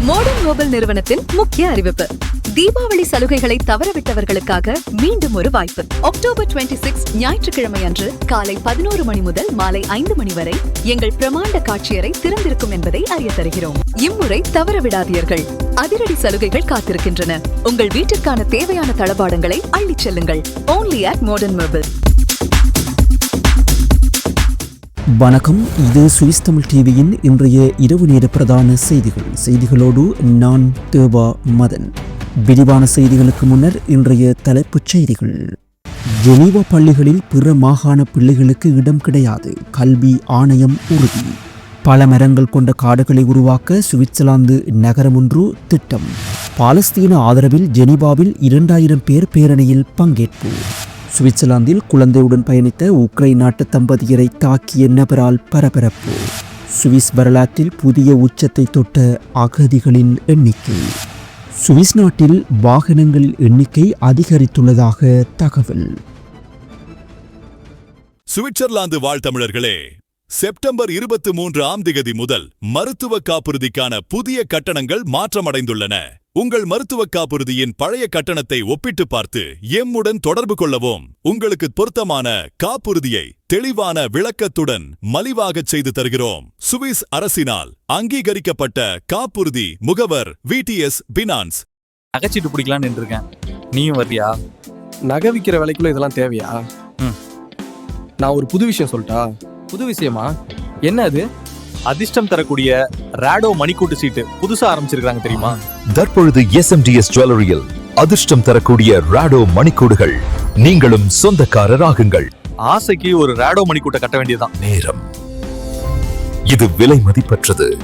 Modern mobile நிறுவனத்தின் முக்கிய அறிவிப்பு. தீபாவளி சலுகைகளை தவறவிட்டவர்களுக்காக மீண்டும் ஒரு வாய்ப்பு. அக்டோபர் 26 சிக்ஸ் ஞாயிற்றுக்கிழமை அன்று காலை பதினோரு மணி முதல் மாலை ஐந்து மணி வரை எங்கள் பிரமாண்ட காட்சியறை திறந்திருக்கும் என்பதை அறிய தருகிறோம். இம்முறை தவறவிடாதீர்கள். அதிரடி சலுகைகள் காத்திருக்கின்றன. உங்கள் வீட்டிற்கான தேவையான தளபாடங்களை அள்ளிச் செல்லுங்கள். ஓன்லி அட் மாடர்ன் மொபைல் வணக்கம். இது சுவிஸ் தமிழ் டிவியின் இன்றைய இரவு நேர பிரதான செய்திகள். செய்திகளோடு நான் தேவா மதன். விரிவான செய்திகளுக்கு முன்னர் இன்றைய தலைப்புச் செய்திகள். ஜெனீவா பள்ளிகளில் பிற மாகாண பிள்ளைகளுக்கு இடம் கிடையாது. கல்வி ஆணையம் உறுதி. பல மரங்கள் கொண்ட காடுகளை உருவாக்க சுவிட்சர்லாந்து நகரம் ஒன்று திட்டம். பாலஸ்தீன ஆதரவில் ஜெனீவாவில் இரண்டாயிரம் பேர் பேரணியில் பங்கேற்பு. சுவிட்சர்லாந்தில் குழந்தையுடன் பயணித்த உக்ரைன் நாட்டு தம்பதியரை தாக்கிய நபரால் பரபரப்பு. சுவிஸ் வரலாற்றில் புதிய உச்சத்தை தொட்ட அகதிகளின் எண்ணிக்கை. சுவிஸ் நாட்டில் வாகனங்கள் எண்ணிக்கை அதிகரித்துள்ளதாக தகவல். சுவிட்சர்லாந்து வாழ் தமிழர்களே செப்டம்பர் இருபத்தி மூன்று ஆம் திகதி முதல் மருத்துவ காப்புறுதிக்கான புதிய கட்டணங்கள் மாற்றமடைந்துள்ளன. உங்கள் மருத்துவ காப்புறுதியின் பழைய கட்டணத்தை ஒப்பிட்டு பார்த்து எம்முடன் தொடர்பு கொள்ளவும். உங்களுக்கு பொருத்தமான காப்புறுதியை தெளிவான விளக்கத்துடன் மலிவாகச் செய்து தருகிறோம். சுவிஸ் அரசினால் அங்கீகரிக்கப்பட்ட காப்புறுதி முகவர் விடிஎஸ் பினான்ஸ். நகைச்சீட்டு பிடிக்கலான்னு இருக்கேன் நீயும் வர்றியா? நகை விற்கிற விலைக்குள்ள இதெல்லாம் தேவையா. நான் ஒரு புது விஷயம் சொல்லிட்டா புது விஷயமா? என்ன அது? அதிர்ஷ்டம் தரக்கூடிய ராடோ மணிக்கூட்டு சீட்டு புதுசா ஆரம்பிச்சிருக்காங்க தெரியுமா? தற்பொழுது எஸ்எம்டிஎஸ் ஜுவல்லரியில் அதிர்ஷ்டம் தரக்கூடிய ராடோ மணிக்கூடுகள். நீங்களும் சொந்தக்காரராகுங்கள். ஆசைக்கு ஒரு ராடோ மணிக்கூட்டை கட்ட வேண்டியதுதான். நேரம். இது விலை மதிப்பற்றது.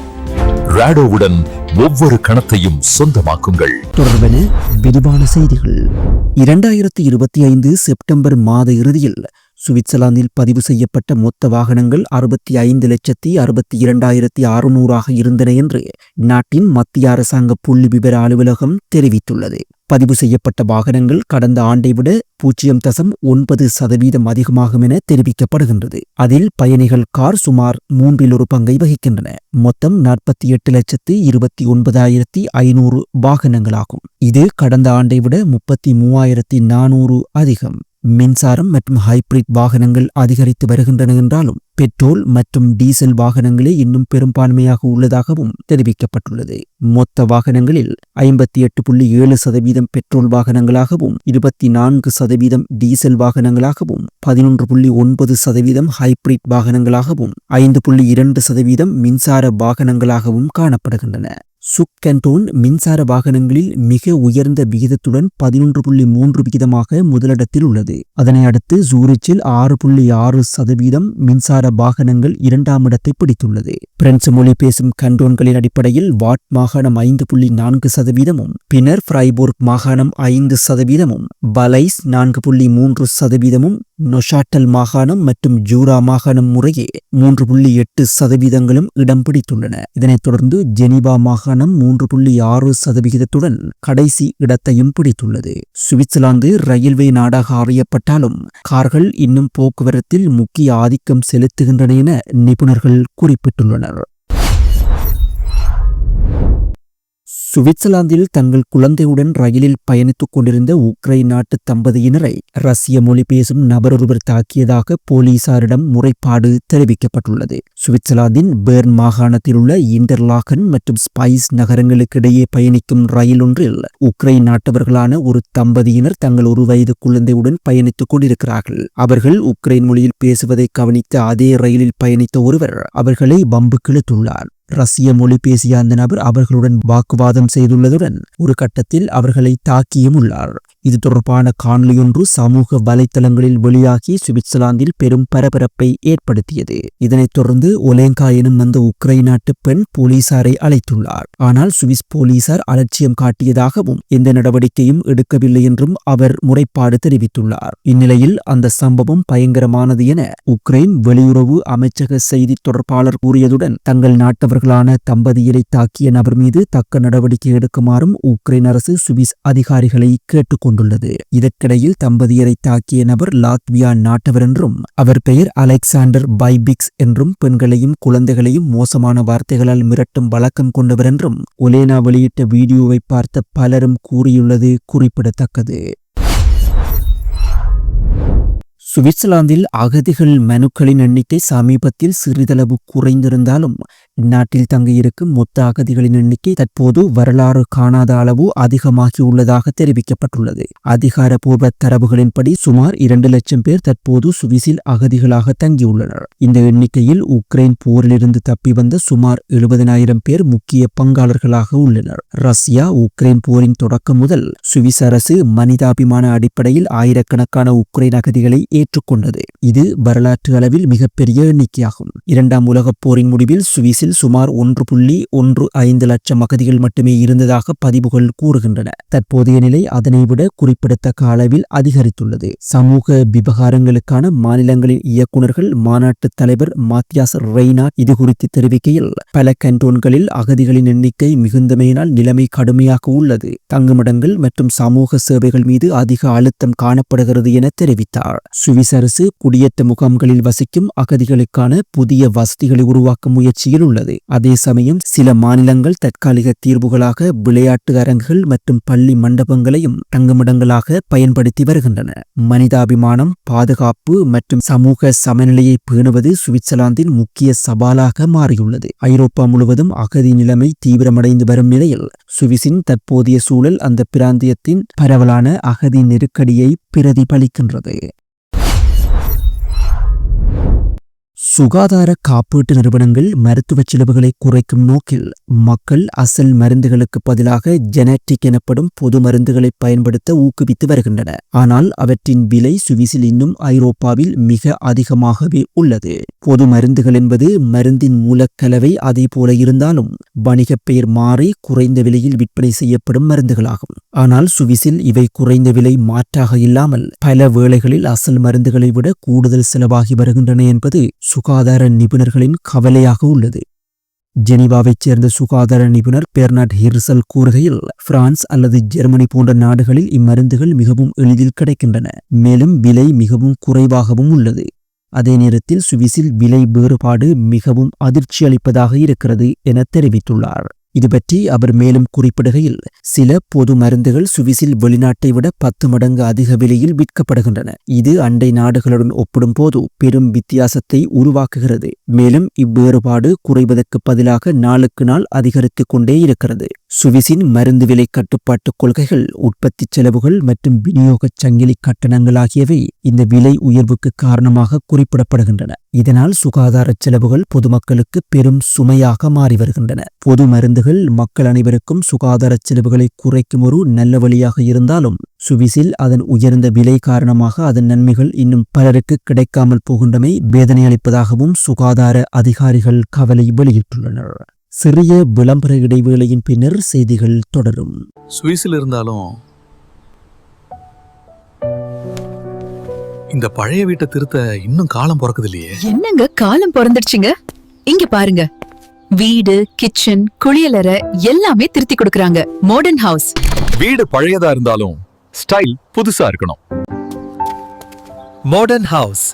ராடோவுடன் ஒவ்வொரு கணத்தையும் சொந்தமாக்குங்கள். தொடர்பென விரிவான செய்திகள். இரண்டாயிரத்தி இருபத்தி ஐந்து செப்டம்பர் மாத இறுதியில் சுவிட்சர்லாந்தில் பதிவு செய்யப்பட்ட மொத்த வாகனங்கள் அறுபத்தி ஐந்து லட்சத்தி அறுபத்தி இரண்டாயிரத்தி அறுநூறாக இருந்தன என்று நாட்டின் மத்திய அரசாங்க புள்ளி விவர அலுவலகம் தெரிவித்துள்ளது. பதிவு செய்யப்பட்ட வாகனங்கள் கடந்த ஆண்டை விட பூஜ்ஜியம் தசம் ஒன்பது சதவீதம் அதிகமாகும் என தெரிவிக்கப்படுகின்றது. அதில் பயணிகள் கார் சுமார் மூன்றில் ஒரு பங்கை வகிக்கின்றன. மொத்தம் நாற்பத்தி எட்டு லட்சத்து இருபத்தி ஒன்பதாயிரத்தி ஐநூறு வாகனங்களாகும். இது கடந்த ஆண்டை விட முப்பத்தி மூவாயிரத்தி நானூறு அதிகம். மின்சாரம் மற்றும் ஹைபிரிட் வாகனங்கள் அதிகரித்து வருகின்றன என்றாலும் பெட்ரோல் மற்றும் டீசல் வாகனங்களே இன்னும் பெரும்பான்மையாக உள்ளதாகவும் தெரிவிக்கப்பட்டுள்ளது. மொத்த வாகனங்களில் ஐம்பத்தி எட்டு புள்ளி ஏழு சதவீதம் பெட்ரோல் வாகனங்களாகவும் இருபத்தி நான்கு சதவீதம் டீசல் வாகனங்களாகவும் பதினொன்று புள்ளி ஒன்பது சதவீதம் ஹைபிரிட் வாகனங்களாகவும் ஐந்து புள்ளி இரண்டு சதவீதம் மின்சார வாகனங்களாகவும் காணப்படுகின்றன. சுக் கண்டோன் மின்சார வாகனங்களில் மிக உயர்ந்த விகிதத்துடன் பதினொன்று புள்ளி மூன்று விகிதமாக முதலிடத்தில் உள்ளது. அதனை அடுத்து ஜூரிச்சில் ஆறு புள்ளி ஆறு சதவீதம் மின்சார வாகனங்கள் இரண்டாம் இடத்தை பிடித்துள்ளது. பிரெஞ்சு மொழி பேசும் கண்டோன்களின் அடிப்படையில் வாட் மாகாணம் ஐந்து புள்ளி நான்கு சதவீதமும் பின்னர் ஃப்ரைபோர்க் மாகாணம் ஐந்து சதவீதமும் பலைஸ் நான்கு புள்ளி மூன்று சதவீதமும் நொஷாட்டல் மாகாணம் மற்றும் ஜூரா மாகாணம் முறையே மூன்று புள்ளி எட்டு சதவீதங்களும் இடம் பிடித்துள்ளன. இதனைத் தொடர்ந்து ஜெனீவா மாகாணம் மூன்று புள்ளி ஆறு சதவிகிதத்துடன் கடைசி இடத்தையும் பிடித்துள்ளது. சுவிட்சர்லாந்து ரயில்வே நாடாக அறியப்பட்டாலும் கார்கள் இன்னும் போக்குவரத்தில் முக்கிய ஆதிக்கம் செலுத்துகின்றன என நிபுணர்கள் குறிப்பிட்டுள்ளனர். சுவிட்சர்லாந்தில் தங்கள் குழந்தையுடன் ரயிலில் பயணித்துக் கொண்டிருந்த உக்ரைன் நாட்டு தம்பதியினரை ரஷ்ய மொழி பேசும் நபரொருவர் தாக்கியதாக போலீசாரிடம் முறைப்பாடு தெரிவிக்கப்பட்டுள்ளது. சுவிட்சர்லாந்தின் பேர்ன் மாகாணத்தில் உள்ள இன்டர்லாகன் மற்றும் ஸ்பைஸ் நகரங்களுக்கிடையே பயணிக்கும் ரயில் ஒன்றில் உக்ரைன் நாட்டவர்களான ஒரு தம்பதியினர் தங்கள் ஒரு வயது குழந்தையுடன் பயணித்துக் கொண்டிருக்கிறார்கள். அவர்கள் உக்ரைன் மொழியில் பேசுவதை கவனித்த அதே ரயிலில் பயணித்த ஒருவர் அவர்களை பம்புக்கிழுத்துள்ளார் ரஷ்ய மொழி பேசிய அந்த நபர் அவர்களுடன் வாக்குவாதம் செய்துள்ளதுடன் ஒரு கட்டத்தில் அவர்களை தாக்கியும் உள்ளார். இது தொடர்பான காணொலியொன்று சமூக வலைத்தளங்களில் வெளியாகி சுவிட்சர்லாந்தில் பெரும் பரபரப்பை ஏற்படுத்தியது. இதனைத் தொடர்ந்து ஒலேங்கா எனும் அந்த உக்ரைன் நாட்டு பெண் போலீசாரை அழைத்துள்ளார். ஆனால் சுவிஸ் போலீசார் அலட்சியம் காட்டியதாகவும் எந்த நடவடிக்கையும் எடுக்கவில்லை என்றும் அவர் முறைப்பாடு தெரிவித்துள்ளார். இந்நிலையில் அந்த சம்பவம் பயங்கரமானது என உக்ரைன் வெளியுறவு அமைச்சக செய்தி தொடர்பாளர் கூறியதுடன் தங்கள் நாட்டவர்களான தம்பதியரை தாக்கிய நபர் மீது தக்க நடவடிக்கை எடுக்குமாறும் உக்ரைன் அரசு சுவிஸ் அதிகாரிகளை கேட்டுக்கொண்டார் கொண்டுள்ளது. இதற்கிடையில் தம்பதியரை தாக்கிய நபர் லாத்வியா நாட்டவர் என்றும் அவர் பெயர் அலெக்சாண்டர் பைபிக்ஸ் என்றும் பெண்களையும் குழந்தைகளையும் மோசமான வார்த்தைகளால் மிரட்டும் வழக்கம் கொண்டவர் என்றும் ஒலேனா வெளியிட்ட வீடியோவை பார்த்த பலரும் கூறியுள்ளது குறிப்பிடத்தக்கது. சுவிட்சர்லாந்தில் அகதிகள் மனுக்களின் எண்ணிக்கை சமீபத்தில் சிறிதளவு குறைந்திருந்தாலும் இந்நாட்டில் தங்கியிருக்கும் மொத்த அகதிகளின் எண்ணிக்கை தற்போது வரலாறு காணாத அளவு அதிகமாகியுள்ளதாக தெரிவிக்கப்பட்டுள்ளது. அதிகாரப்பூர்வ தரவுகளின்படி சுமார் இரண்டு லட்சம் பேர் தற்போது சுவிசில் அகதிகளாக தங்கியுள்ளனர். இந்த எண்ணிக்கையில் உக்ரைன் போரிலிருந்து தப்பி வந்த சுமார் எழுபதனாயிரம் பேர் முக்கிய பங்காளர்களாக உள்ளனர். ரஷ்யா உக்ரைன் போரின் தொடக்கம் முதல் சுவிஸ் அரசு மனிதாபிமான அடிப்படையில் ஆயிரக்கணக்கான உக்ரைன் அகதிகளை ஏற்றுக்கொண்டது. இது வரலாற்று அளவில் மிகப்பெரிய எண்ணிக்கையாகும். இரண்டாம் உலகப் போரின் முடிவில் சுவிஸ் சுவிஸில் சுமார் ஒன்று புள்ளி ஒன்று ஐந்து லட்சம் அகதிகள் மட்டுமே இருந்ததாக பதிவுகள் கூறுகின்றன. தற்போதைய நிலை அதனைவிட குறிப்பிடத்தக்க அளவில் அதிகரித்துள்ளது. சமூக விவகாரங்களுக்கான மாநிலங்களின் இயக்குநர்கள் மாநாட்டு தலைவர் மாத்தியாஸ் ரெய்னா இது குறித்து தெரிவிக்கையில் பல கண்டோன்களில் அகதிகளின் எண்ணிக்கை மிகுந்தமையினால் நிலைமை கடுமையாக உள்ளது. தங்குமிடங்கள் மற்றும் சமூக சேவைகள் மீது அதிக அழுத்தம் காணப்படுகிறது என தெரிவித்தார். சுவிஸ் அரசு குடியேற்ற முகாம்களில் வசிக்கும் அகதிகளுக்கான புதிய வசதிகளை உருவாக்கும் முயற்சியில் உள்ளது. அதே சமயம் சில மாநிலங்கள் தற்காலிக தீர்வுகளாக விளையாட்டு அரங்குகள் மற்றும் பள்ளி மண்டபங்களையும் தங்குமிடங்களாக பயன்படுத்தி வருகின்றன. மனிதாபிமானம் பாதுகாப்பு மற்றும் சமூக சமநிலையை பேணுவது சுவிட்சர்லாந்தின் முக்கிய சவாலாக மாறியுள்ளது. ஐரோப்பா முழுவதும் அகதி நிலைமை தீவிரமடைந்து வரும் நிலையில் சுவிஸின் தற்போதைய சூழல் அந்த பிராந்தியத்தின் பரவலான அகதி நெருக்கடியை பிரதிபலிக்கின்றது. சுகாதார காப்பீட்டு நிறுவனங்கள் மருத்துவ செலவுகளை குறைக்கும் நோக்கில் மக்கள் அசல் மருந்துகளுக்கு பதிலாக ஜெனட்டிக் எனப்படும் பொது மருந்துகளை பயன்படுத்த ஊக்குவித்து வருகின்றன. ஆனால் அவற்றின் விலை சுவிசில் இன்னும் ஐரோப்பாவில் மிக அதிகமாகவே உள்ளது. பொது மருந்துகள் என்பது மருந்தின் மூலக்கலவை அதே போல இருந்தாலும் வணிகப் பெயர் மாறி குறைந்த விலையில் விற்பனை செய்யப்படும் மருந்துகளாகும். ஆனால் சுவிஸில் இவை குறைந்த விலை மாற்றாக இல்லாமல் பல வேளைகளில் அசல் மருந்துகளை விட கூடுதல் செலவாகி வருகின்றன என்பது சுகாதார நிபுணர்களின் கவலையாக உள்ளது. ஜெனீவாவைச் சேர்ந்த சுகாதார நிபுணர் பெர்னாட் ஹிர்சல் கூறுகையில் பிரான்ஸ் அல்லது ஜெர்மனி போன்ற நாடுகளில் இம்மருந்துகள் மிகவும் எளிதில் கிடைக்கின்றன மேலும் விலை மிகவும் குறைவாகவும் உள்ளது. அதே நேரத்தில் சுவிசில் விலை வேறுபாடு மிகவும் அதிர்ச்சி அளிப்பதாக இருக்கிறது என தெரிவித்துள்ளார். இது பற்றி அவர் மேலும் குறிப்பிடுகையில் சில பொது மருந்துகள் சுவிஸில் வெளிநாட்டை விட பத்து மடங்கு அதிக விலையில் விற்கப்படுகின்றன. இது அண்டை நாடுகளுடன் ஒப்பிடும்போது பெரும் வித்தியாசத்தை உருவாக்குகிறது. மேலும் இவ்வேறுபாடு குறைவதற்கு பதிலாக நாளுக்கு நாள் அதிகரித்துக் கொண்டே இருக்கிறது. சுவிஸின் மருந்து விலை கட்டுப்பாட்டு கொள்கைகள் உற்பத்தி செலவுகள் மற்றும் விநியோகச் சங்கிலி கட்டணங்கள் ஆகியவை இந்த விலை உயர்வுக்கு காரணமாக குறிப்பிடப்படுகின்றன. இதனால் சுகாதார செலவுகள் பொதுமக்களுக்கு பெரும் சுமையாக மாறி வருகின்றன. பொது மருந்துகள் மக்கள் அனைவருக்கும் சுகாதார செலவுகளை குறைக்கும் ஒரு நல்ல வழியாக இருந்தாலும் சுவிஸில் அதன் உயர்ந்த விலை காரணமாக அதன் நன்மைகள் இன்னும் பலருக்கு கிடைக்காமல் போகின்றமை வேதனை அளிப்பதாகவும் சுகாதார அதிகாரிகள் கவலை வெளியிட்டுள்ளனர். சிறிய விளம்பர இடைவேளையின் பின்னர் செய்திகள் தொடரும். சுவிஸில் இருந்தாலும் இந்த பழைய வீட்டை திருத்த இன்னும் காலம் பிறக்குது இல்லையே என்னங்க காலம் பிறந்துடுச்சுங்க? இங்க பாருங்க. வீடு கிச்சன் குளியலறை எல்லாமே திருத்தி கொடுக்கறாங்க. மாடர்ன் ஹவுஸ் வீடு பழையதா இருந்தாலும் ஸ்டைல் புதுசா இருக்கணும். மாடர்ன் ஹவுஸ்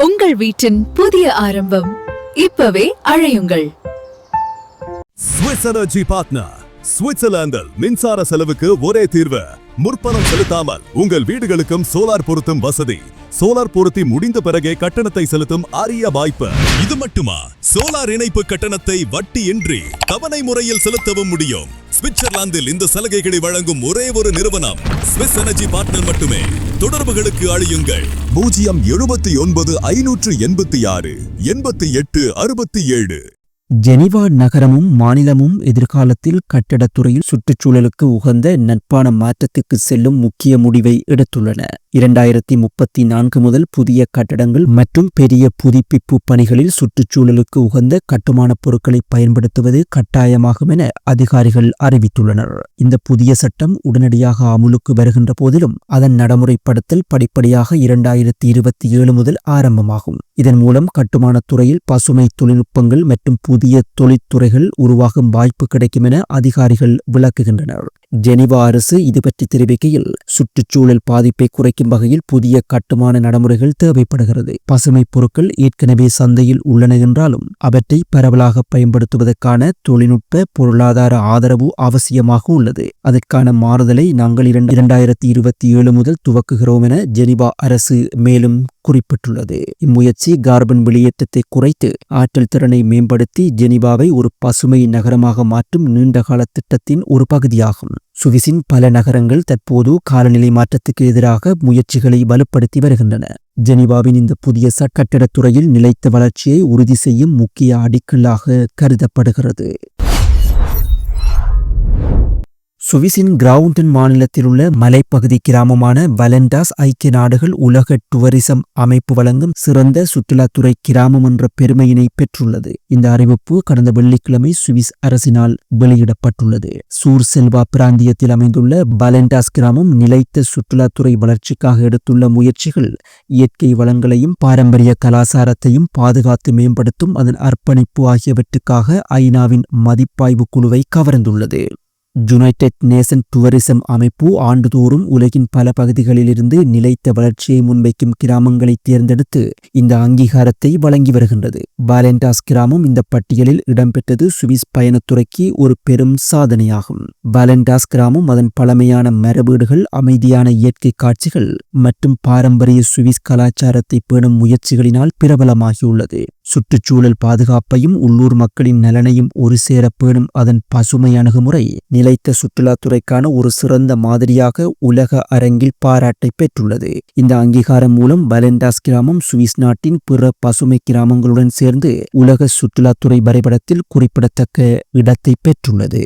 உங்கள் வீட்டின் புதிய ஆரம்பம் இப்பவே அழையுங்கள். ஸ்விஸ் எனர்ஜி பார்ட்னர் சுவிட்சர்லாந்தில் மின்சார செலவுக்கு ஒரே தீர்வு. முற்பணம் செலுத்தாமல் உங்கள் வீடுகளுக்கும் சோலார் பொருத்தும் வசதி. சோலார் பொருத்தி முடிந்த பிறகே கட்டணத்தை செலுத்தும் அரிய வாய்ப்பு. இது மட்டுமா? சோலார் இணைப்பு கட்டணத்தை வட்டியின்றி தவணை முறையில் செலுத்தவும் முடியும். சுவிட்சர்லாந்தில் இந்த சலுகைகளை வழங்கும் ஒரே ஒரு நிறுவனம் ஸ்விஸ் எனர்ஜி பார்ட்னர் மட்டுமே. தொடர்புகளுக்கு அழியுங்கள். பூஜ்ஜியம் எழுபத்தி ஒன்பது ஐநூற்று எண்பத்தி ஆறு எண்பத்தி எட்டு அறுபத்தி ஏழு. ஜெனிவா நகரமும் மாநிலமும் எதிர்காலத்தில் கட்டடத்துறையில் சுற்றுச்சூழலுக்கு உகந்த நட்பான மாற்றத்துக்கு செல்லும் முக்கிய முடிவை எடுத்துள்ளன. இரண்டாயிரத்தி முப்பத்தி நான்கு முதல் புதிய கட்டடங்கள் மற்றும் பெரிய புதுப்பிப்பு பணிகளில் சுற்றுச்சூழலுக்கு உகந்த கட்டுமானப் பொருட்களை பயன்படுத்துவது கட்டாயமாகும் என அதிகாரிகள் அறிவித்துள்ளனர். இந்த புதிய சட்டம் உடனடியாக அமுலுக்கு வருகின்ற போதிலும் அதன் நடைமுறைப்படுத்தல் படிப்படியாக இரண்டாயிரத்தி இருபத்தி ஏழு முதல் ஆரம்பமாகும். இதன் மூலம் கட்டுமானத் துறையில் பசுமை தொழில்நுட்பங்கள் மற்றும் புதிய தொழிற்துறைகள் உருவாகும் வாய்ப்பு கிடைக்கும் என அதிகாரிகள் விளக்குகின்றனர். ஜெனிவா அரசு இது பற்றி தெரிவிக்கையில் சுற்றுச்சூழல் பாதிப்பை குறைக்கும் வகையில் புதிய கட்டுமான நடைமுறைகள் தேவைப்படுகிறது. பசுமை பொருட்கள் ஏற்கனவே சந்தையில் உள்ளன என்றாலும் அவற்றை பரவலாக பயன்படுத்துவதற்கான தொழில்நுட்ப பொருளாதார ஆதரவு அவசியமாக உள்ளது. அதற்கான மாறுதலை நாங்கள் இரண்டாயிரத்தி இருபத்தி ஏழு முதல் துவக்குகிறோம் என ஜெனிவா அரசு மேலும் குறிப்பிட்டுள்ளது. இம்முயற்சி கார்பன் வெளியேற்றத்தை குறைத்து ஆற்றல் திறனை மேம்படுத்தி ஜெனிவாவை ஒரு பசுமை நகரமாக மாற்றும் நீண்டகால திட்டத்தின் ஒரு பகுதியாகும். சுவிசின் பல நகரங்கள் தற்போது காலநிலை மாற்றத்துக்கு எதிராக முயற்சிகளை வலுப்படுத்தி வருகின்றன. ஜெனிவாவின் இந்த புதிய சட்டக்கட்டடத் துறையில் நிலைத்த வளர்ச்சியை உறுதி செய்யும் முக்கிய அடிக்கல்லாக கருதப்படுகிறது. சுவிசின் கிரவுண்டன் மாநிலத்தில் உள்ள மலைப்பகுதி கிராமமான வலண்டாஸ் ஐக்கிய நாடுகள் உலக டூரிசம் அமைப்பு வழங்கும் சிறந்த சுற்றுலாத்துறை கிராமம் என்ற பெருமையினை பெற்றுள்ளது. இந்த அறிவிப்பு கடந்த வெள்ளிக்கிழமை சுவிஸ் அரசினால் வெளியிடப்பட்டுள்ளது. சூர் செல்வா பிராந்தியத்தில் அமைந்துள்ள பலண்டாஸ் கிராமம் நிலைத்த சுற்றுலாத்துறை வளர்ச்சிக்காக எடுத்துள்ள முயற்சிகள் இயற்கை வளங்களையும் பாரம்பரிய கலாசாரத்தையும் பாதுகாத்து மேம்படுத்தும் அதன் அர்ப்பணிப்பு ஆகியவற்றுக்காக ஐநாவின் மதிப்பாய்வு குழுவை கவர்ந்துள்ளது. யுனைடெட் நேஷன் டூரிசம் அமைப்பு ஆண்டுதோறும் உலகின் பல பகுதிகளிலிருந்து நிலைத்த வளர்ச்சியை முன்வைக்கும் கிராமங்களை தேர்ந்தெடுத்து இந்த அங்கீகாரத்தை வழங்கி வருகின்றது. பாலென்டாஸ் கிராமம் இந்த பட்டியலில் இடம்பெற்றது சுவிஸ் பயணத்துறைக்கு ஒரு பெரும் சாதனையாகும். பாலென்டாஸ் கிராமம் அதன் பழமையான மரபீடுகள் அமைதியான இயற்கை காட்சிகள் மற்றும் பாரம்பரிய சுவிஸ் கலாச்சாரத்தை பேணும் முயற்சிகளினால் பிரபலமாகியுள்ளது. சுற்றுச்சூழல் பாதுகாப்பையும் உள்ளூர் மக்களின் நலனையும் ஒரு சேர பேணும் அதன் பசுமை அணுகுமுறை நில நிலைத்த சுற்றுலாத்துறைக்கான ஒரு சிறந்த மாதிரியாக உலக அரங்கில் பாராட்டை பெற்றுள்ளது. இந்த அங்கீகாரம் மூலம் பலெண்டாஸ் கிராமம் சுவிஸ் நாட்டின் பிற பசுமை கிராமங்களுடன் சேர்ந்து உலக சுற்றுலாத்துறை வரைபடத்தில் குறிப்பிடத்தக்க இடத்தை பெற்றுள்ளது.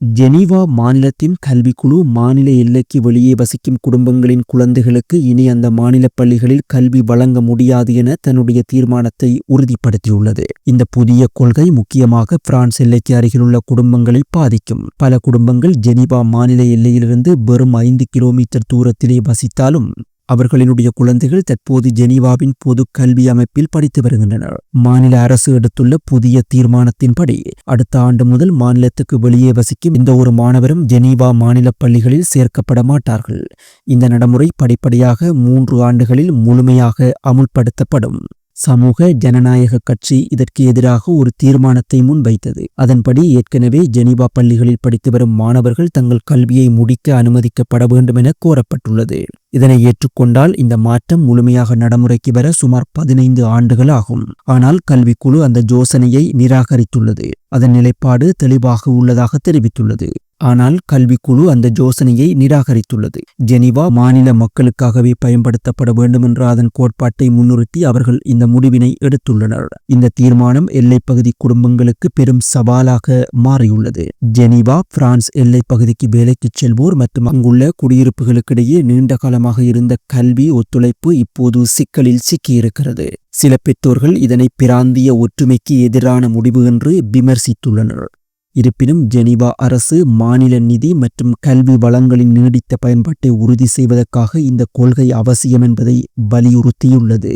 ஜெனீவா மாநிலத்தின் கல்விக்குழு மாநில எல்லைக்கு வெளியே வசிக்கும் குடும்பங்களின் குழந்தைகளுக்கு இனி அந்த மாநில பள்ளிகளில் கல்வி வழங்க முடியாது என தன்னுடைய தீர்மானத்தை உறுதிப்படுத்தியுள்ளது. இந்த புதிய கொள்கை முக்கியமாக பிரான்ஸ் எல்லைக்கு அருகிலுள்ள குடும்பங்களை பாதிக்கும். பல குடும்பங்கள் ஜெனீவா மாநில எல்லையிலிருந்து வெறும் ஐந்து கிலோமீட்டர் தூரத்திலே வசித்தாலும் அவர்களினுடைய குழந்தைகள் தற்போது ஜெனீவாவின் பொது கல்வி அமைப்பில் படித்து வருகின்றனர். மாநில அரசு எடுத்துள்ள புதிய தீர்மானத்தின்படி அடுத்த ஆண்டு முதல் மாநிலத்துக்கு வெளியே வசிக்கும் இந்த ஒரு மாணவரும் ஜெனீவா மாநில பள்ளிகளில் சேர்க்கப்பட மாட்டார்கள். இந்த நடைமுறை படிப்படியாக மூன்று ஆண்டுகளில் முழுமையாக அமுல்படுத்தப்படும். சமூக ஜனநாயக கட்சி இதற்கு எதிராக ஒரு தீர்மானத்தை முன்வைத்தது. அதன்படி ஏற்கனவே ஜெனீவா பள்ளிகளில் படித்து வரும் மாணவர்கள் தங்கள் கல்வியை முடிக்க அனுமதிக்கப்பட வேண்டும் என கோரப்பட்டுள்ளது. இதனை ஏற்றுக்கொண்டால் இந்த மாற்றம் முழுமையாக நடைமுறைக்கு வர சுமார் பதினைந்து ஆண்டுகள் ஆகும் ஆனால் கல்விக்குழு அந்த யோசனையை நிராகரித்துள்ளது. அதன் நிலைப்பாடு தெளிவாக உள்ளதாக தெரிவித்துள்ளது. ஆனால் கல்விக்குழு அந்த யோசனையை நிராகரித்துள்ளது. ஜெனிவா மாநில மக்களுக்காகவே பயன்படுத்தப்பட வேண்டும் என்ற அதன் கோட்பாட்டை முன்னிறுத்தி அவர்கள் இந்த முடிவினை எடுத்துள்ளனர். இந்த தீர்மானம் எல்லைப்பகுதி குடும்பங்களுக்கு பெரும் சவாலாக மாறியுள்ளது. ஜெனிவா பிரான்ஸ் எல்லைப்பகுதிக்கு வேலைக்கு செல்வோர் மற்றும் அங்குள்ள குடியிருப்புகளுக்கிடையே நீண்ட காலமாக இருந்த கல்வி ஒத்துழைப்பு இப்போது சிக்கலில் சிக்கியிருக்கிறது. சில பெற்றோர்கள் இதனை பிராந்திய ஒற்றுமைக்கு எதிரான முடிவு என்று விமர்சித்துள்ளனர். இருப்பினும் ஜெனீவா அரசு மாநில நிதி மற்றும் கல்வி வளங்களின் நீடித்த பயன்பாட்டை உறுதி செய்வதற்காக இந்த கொள்கை அவசியம் என்பதை வலியுறுத்தியுள்ளது.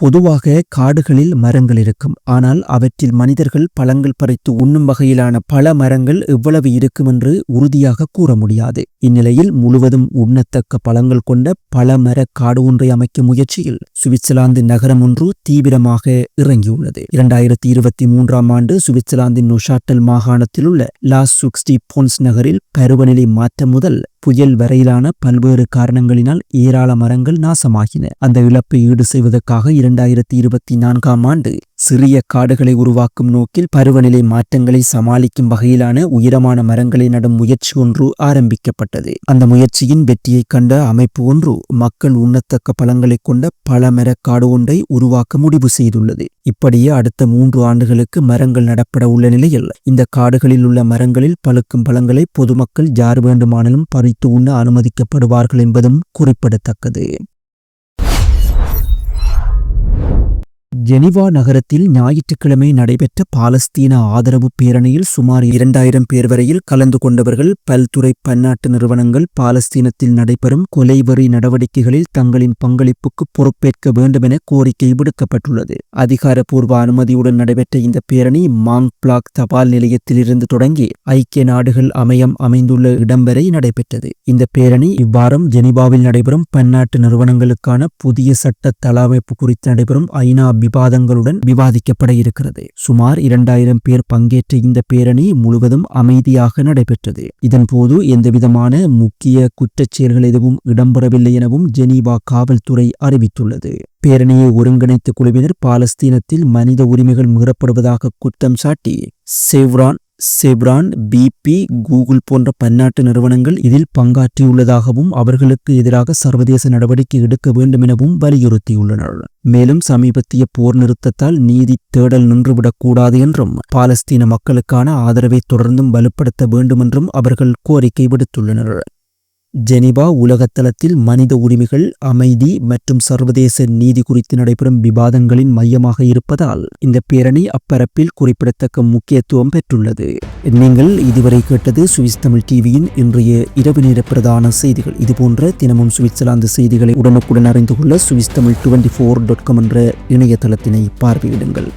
பொதுவாக காடுகளில் மரங்கள் இருக்கும். ஆனால் அவற்றில் மனிதர்கள் பழங்கள் பறித்து உண்ணும் வகையிலான பல மரங்கள் எவ்வளவு இருக்கும் என்று உறுதியாக கூற முடியாது. இந்நிலையில் முழுவதும் உண்ணத்தக்க பழங்கள் கொண்ட பல மர காடு ஒன்றை அமைக்கும் முயற்சியில் சுவிட்சர்லாந்து நகரம் ஒன்று தீவிரமாக இறங்கியுள்ளது. இரண்டாயிரத்தி இருபத்தி மூன்றாம் ஆண்டு சுவிட்சர்லாந்தின் நொஷாட்டல் மாகாணத்தில் உள்ள லாஸ் சுக்ஸ்டி போன்ஸ் நகரில் பருவநிலை மாற்றம் முதல் புயல் வரையிலான பல்வேறு காரணங்களினால் ஏராள மரங்கள் நாசமாகின. அந்த இழப்பை ஈடு செய்வதற்காக இரண்டாயிரத்தி இருபத்தி நான்காம் ஆண்டு சிறிய காடுகளை உருவாக்கும் நோக்கில் பருவநிலை மாற்றங்களை சமாளிக்கும் வகையிலான உயரமான மரங்களை நடும் முயற்சி ஒன்று ஆரம்பிக்கப்பட்டது. அந்த முயற்சியின் வெற்றியைக் கண்ட அமைப்பு ஒன்று மக்கள் உண்ணத்தக்க பழங்களைக் கொண்ட பல மர காடு ஒன்றை உருவாக்க முடிவு செய்துள்ளது. இப்படியே அடுத்த மூன்று ஆண்டுகளுக்கு மரங்கள் நடப்பட உள்ள நிலையில் இந்த காடுகளில் உள்ள மரங்களில் பழுக்கும் பழங்களை பொதுமக்கள் யார் வேண்டுமானாலும் பறித்து உண்ண அனுமதிக்கப்படுவார்கள் என்பதும் குறிப்பிடத்தக்கது. ஜெனிவா நகரத்தில் ஞாயிற்றுக்கிழமை நடைபெற்ற பாலஸ்தீன ஆதரவு பேரணியில் சுமார் இரண்டாயிரம் பேர் வரையில் கலந்து கொண்டவர்கள் பல்துறை பன்னாட்டு நிறுவனங்கள் பாலஸ்தீனத்தில் நடைபெறும் கொலைவரி நடவடிக்கைகளில் தங்களின் பங்களிப்புக்கு பொறுப்பேற்க வேண்டும் என கோரிக்கை விடுக்கப்பட்டுள்ளது. அதிகாரப்பூர்வ அனுமதியுடன் நடைபெற்ற இந்த பேரணி மாங் பிளாக் தபால் நிலையத்திலிருந்து தொடங்கி ஐக்கிய நாடுகள் அமையம் அமைந்துள்ள இடம் வரை நடைபெற்றது. இந்த பேரணி இவ்வாரம் ஜெனிவாவில் நடைபெறும் பன்னாட்டு நிறுவனங்களுக்கான புதிய சட்ட தளவமைப்பு குறித்து நடைபெறும் ஐநா விவாதங்களுடன் விவாதிக்கப்பட இருக்கிறது. சுமார் இரண்டாயிரம் பேர் பங்கேற்ற இந்த பேரணி முழுவதும் அமைதியாக நடைபெற்றது. இதன்போது எந்தவிதமான முக்கிய குற்றச்செயல்கள் எதுவும் இடம்பெறவில்லை எனவும் ஜெனீவா காவல்துறை அறிவித்துள்ளது. பேரணியை ஒருங்கிணைத்த குழுவினர் பாலஸ்தீனத்தில் மனித உரிமைகள் மீறப்படுவதாக குற்றம் சாட்டி செவ்ரான் செவ்ரான் பிபி கூகுள் போன்ற பன்னாட்டு நிறுவனங்கள் இதில் பங்காற்றியுள்ளதாகவும் அவர்களுக்கு எதிராக சர்வதேச நடவடிக்கை எடுக்க வேண்டும் எனவும் வலியுறுத்தியுள்ளனர். மேலும் சமீபத்திய போர் நிறுத்தத்தால் நீதி தேடல் நின்றுவிடக்கூடாது என்றும் பாலஸ்தீன மக்களுக்கான ஆதரவை தொடர்ந்தும் வலுப்படுத்த வேண்டுமென்றும் அவர்கள் கோரிக்கை விடுத்துள்ளனர். ஜெனிவா உலகத்தளத்தில் மனித உரிமைகள் அமைதி மற்றும் சர்வதேச நீதி குறித்து நடைபெறும் விவாதங்களின் மையமாக இருப்பதால் இந்த பேரணி அப்பரப்பில் குறிப்பிடத்தக்க முக்கியத்துவம் பெற்றுள்ளது. நீங்கள் இதுவரை கேட்டது சுவிஸ் தமிழ் டிவியின் இன்றைய இரவு நேர பிரதான செய்திகள். இதுபோன்ற தினமும் சுவிட்சர்லாந்து செய்திகளை உடனுக்குடன் அறிந்து கொள்ள Swiss Tamil twenty four dot com என்ற இணையதளத்தினை பார்வையிடுங்கள்.